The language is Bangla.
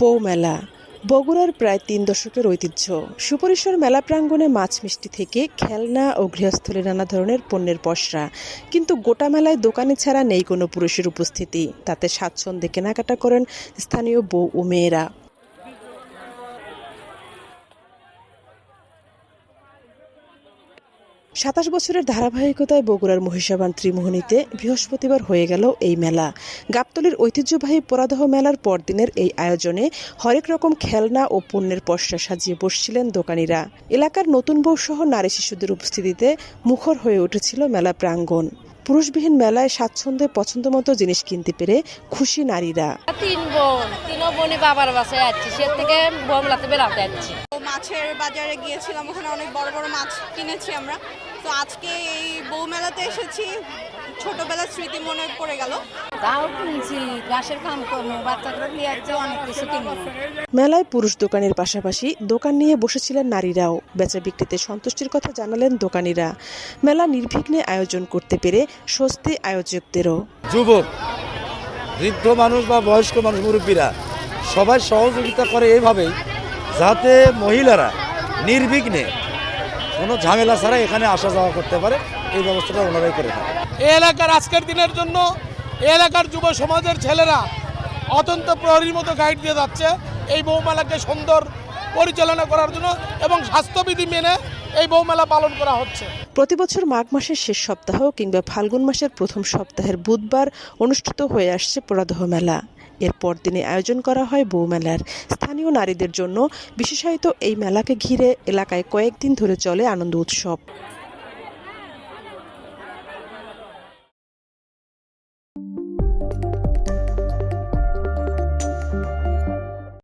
বউ মেলা বগুড়ার প্রায় তিন দশকের ঐতিহ্য। সুপরিসর মেলা প্রাঙ্গণে মাছ মিষ্টি থেকে খেলনা ও গৃহস্থলী নানা ধরনের পণ্যের পসরা। কিন্তু গোটা মেলায় দোকানে ছাড়া নেই কোনো পুরুষের উপস্থিতি। তাতে স্বাচ্ছন্দ্যে কেনাকাটা করেন স্থানীয় বউ ও মেয়েরা। সাতাশ বছরের ধারাবাহিকতায় বগুড়ার মহিষাবান ত্রিমোহনীতে বৃহস্পতিবার হয়ে গেল এই মেলা। গাবতলির ঐতিহ্যবাহী পরাদহ মেলার পরদিনের এই আয়োজনে হরেক রকম খেলনা ও পণ্যের পসরা সাজিয়ে বসছিলেন দোকানিরা। এলাকার নতুন বউ সহ নারী শিশুদের উপস্থিতিতে মুখর হয়ে উঠেছিল মেলা প্রাঙ্গণ। পুরুষবিহীন মেলায় স্বাচ্ছন্দ্যে পছন্দমতো জিনিস কিনতে পেরে খুশি নারীরা। তিন বোন তিন বাবার বাসায় যাচ্ছি সে থেকে বোমলাতে বেড়াতে যাচ্ছি। মাছের বাজারে গিয়েছিলাম ওখানে অনেক বড় বড় মাছ কিনেছি আমরা। তো আজকে এই বউ মেলাতে এসেছি ছোটবেলার স্মৃতি মনে পড়ে গেল। তাও কিনছি গাছের কাম করব বাচ্চাগুলো নিয়ে অনেক কিছু কিনবো। মেলায় পুরুষ দোকানের পাশাপাশি দোকান নিয়ে বসেছিলেন নারীরাও। বেচা বিক্রিতে সন্তুষ্টির কথা জানালেন দোকানিরা। মেলা নির্বিঘ্নে আয়োজন করতে পেরে স্বস্তি আয়োজকদেরও। যুবক বৃদ্ধ মানুষ বা বয়স্ক মানুষ মুরব্বীরা সবাই সহযোগিতা করে এইভাবেই যাতে মহিলারা নির্বিঘ্নে কোনো ঝামেলা ছাড়া এখানে আসা যাওয়া করতে পারে এই ব্যবস্থাটা ওনারাই করে থাকে এই এলাকার আজকের দিনের জন্য এই এলাকার যুব সমাজের ছেলেরা অত্যন্ত প্রহরীর মতো গাইড দিয়ে যাচ্ছে এই বৌমেলাকে সুন্দর পরিচালনা করার জন্য এবং স্বাস্থ্যবিধি মেনে এই বৌমেলা পালন করা হচ্ছে। প্রতি বছর মাঘ মাসের শেষ সপ্তাহ কিংবা ফাল্গুন মাসের প্রথম সপ্তাহের বুধবার অনুষ্ঠিত হয়ে আসছে পরাদহ মেলা। এরপর দিনে আয়োজন করা হয় বৌমেলার স্থানীয় নারীদের জন্য বিশেষায়িত এই মেলাকে ঘিরে এলাকায় কয়েকদিন ধরে চলে আনন্দ উৎসব। thank you